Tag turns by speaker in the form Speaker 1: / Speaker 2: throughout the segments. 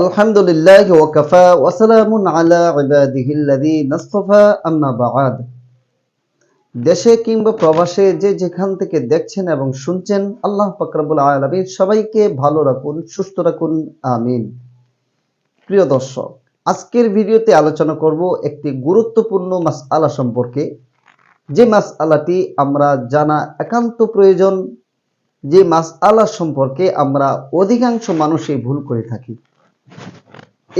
Speaker 1: আলহামদুলিল্লাহ ওয়াকাফা ওয়াসালামুন আলা ইবাদিহিল্লাযী নাসতাফা আম্মা বা'দ দেশে কিংবা প্রবাসে যে যেখান থেকে দেখছেন এবং শুনছেন, আল্লাহ পাক রব্বুল আলামিন সবাইকে ভালো রাখুন, সুস্থ রাখুন, আমিন। প্রিয় দর্শক, আজকের ভিডিওতে আলোচনা করব একটি গুরুত্বপূর্ণ মাসআলা সম্পর্কে। যে মাসআলাটি আমরা জানা একান্ত প্রয়োজন, যে মাসআলা সম্পর্কে আমরা অধিকাংশ মানুষই ভুল করে থাকি।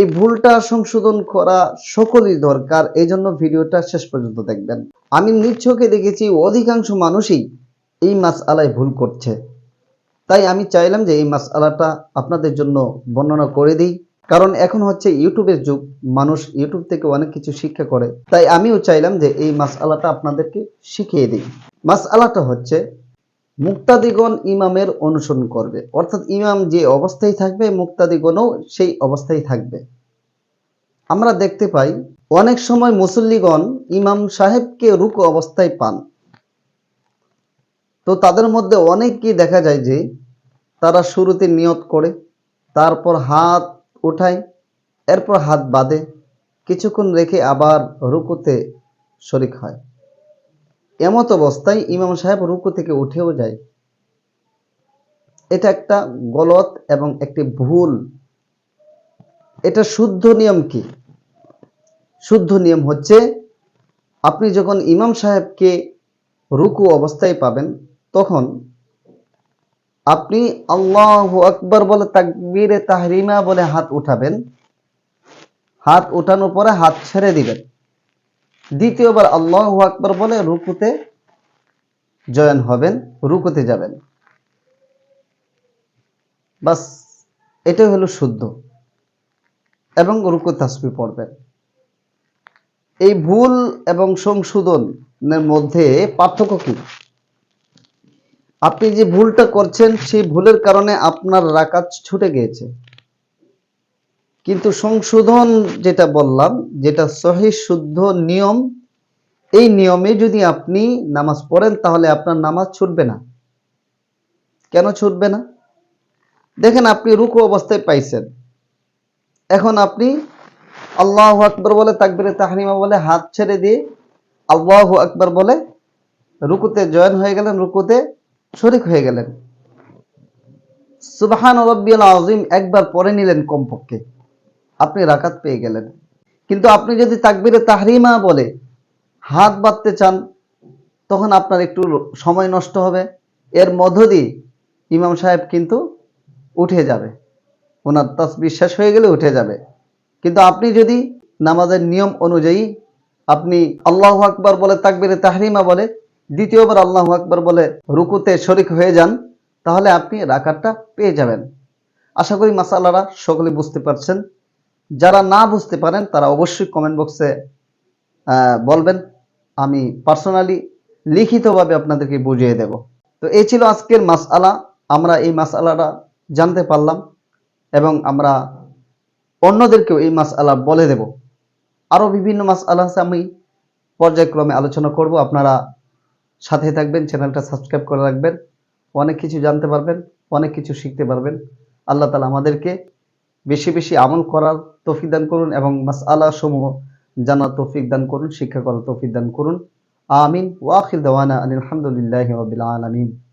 Speaker 1: এই ভুলটা সংশোধন করা সকলই দরকার। এই জন্য ভিডিওটা শেষ পর্যন্ত দেখবেন। আমি চোখে দেখেছি অধিকাংশ মানুষই এই মাস আলায় ভুল করছে। তাই আমি চাইলাম যে এই মাস আলাটা আপনাদের জন্য বর্ণনা করে দিই। কারণ এখন হচ্ছে ইউটিউবের যুগ, মানুষ ইউটিউব থেকে অনেক কিছু শিক্ষা করে। তাই আমিও চাইলাম যে এই মাস আলাটা আপনাদেরকে শিখিয়ে দিই। মাস আলাটা হচ্ছে মুক্তাদিগণ ইমামের অনুসরণ করবে। অর্থাৎ ইমাম যে অবস্থায় থাকবে, মুক্তাদিগণও সেই অবস্থায় থাকবে। আমরা দেখতে পাই, অনেক সময় মুসল্লিগণ ইমাম সাহেবকে রুকু অবস্থায় পান। তো তাদের মধ্যে অনেককেই দেখা যায় যে, তারা শুরুতে নিয়ত করে, তারপর হাত উঠায়, এরপর হাত বাঁধে, কিছুক্ষণ রেখে আবার রুকুতে শরিক হয়। এমত অবস্থায় ইমাম সাহেব রুকু থেকে উঠেও যায়। এটা একটা গলত এবং একটি ভুল। এটা শুদ্ধ নিয়ম কি? শুদ্ধ নিয়ম হচ্ছে, আপনি যখন ইমাম সাহেবকে রুকু অবস্থায় পাবেন, তখন আপনি আল্লাহ আকবর বলে তাকবীরে তাহরিমা বলে হাত উঠাবেন। হাত উঠানোর পরে হাত ছেড়ে দিবেন। দ্বিতীয়বার আল্লাহ আকবর বলে রুকুতে জয়েন হবেন, রুকুতে যাবেন। বাস, এটাই হলো শুদ্ধ। এবং রুকু তাসবি পড়বেন। এই ভুল এবং সংশোধনের মধ্যে পার্থক্য কি? আপনি যে ভুলটা করছেন, সেই ভুলের কারণে আপনার রাকাত ছুটে গিয়েছে। কিন্তু সংশোধন যেটা বললাম, যেটা সহি শুদ্ধ নিয়ম, এই নিয়মে যদি আপনি নামাজ পড়েন, তাহলে আপনার নামাজ ছুটবে না। কেন ছুটবে না? দেখেন আপনি রুকু অবস্থায় পাইছেন। এখন আপনি আল্লাহ আকবর বলে তাকবিরে তাহরিমা বলে হাত ছেড়ে দিয়ে আল্লাহ আকবর বলে রুকুতে জয়েন হয়ে গেলেন, রুকুতে শরিক হয়ে গেলেন। সুবাহান রব্বিয়াল আজিম একবার পরে নিলেন কমপক্ষে। আপনি রাকাত পেয়ে গেলেন। কিন্তু আপনি যদি তাকবিরে তাহরিমা বলে হাত বাঁধতে চান, তখন আপনার একটু সময় নষ্ট হবে। এর মধ্য দিয়ে ইমাম সাহেব কিন্তু উঠে যাবে। ওনার তসবির শেষ হয়ে গেলে উঠে যাবে। কিন্তু আপনি যদি নামাজের নিয়ম অনুযায়ী আপনি আল্লাহ আকবর বলে তাকবিরে তাহরিমা বলে, দ্বিতীয়বার আল্লাহ আকবর বলে রুকুতে শরিক হয়ে যান, তাহলে আপনি রাকাতটা পেয়ে যাবেন। আশা করি মাসালারা সকলে বুঝতে পারছেন। যারা না বুঝতে পারেন, তারা অবশ্যই কমেন্ট বক্সে বলবেন। আমি পার্সোনালি লিখিতভাবে আপনাদেরকে বুঝিয়ে দেব। তো এই ছিল আজকের মাসআলা। আমরা এই মাসআলাটা জানতে পারলাম এবং আমরা অন্যদেরকেও এই মাসআলা বলে দেব। আরও বিভিন্ন মাসআলা আছে, আমি পর্যায়ক্রমে আলোচনা করব। আপনারা সাথে থাকবেন, চ্যানেলটা সাবস্ক্রাইব করে রাখবেন। অনেক কিছু জানতে পারবেন, অনেক কিছু শিখতে পারবেন। আল্লাহ তালা আমাদেরকে বেশি বেশি আমল করার তৌফিক দান করুন এবং মাস মাসআলা সমূহ জানার তৌফিক দান করুন, শিক্ষা করার তৌফিক দান করুন। আমিন। ওয়াখিল দেওয়ানা আলহামদুলিল্লাহ আলমিন।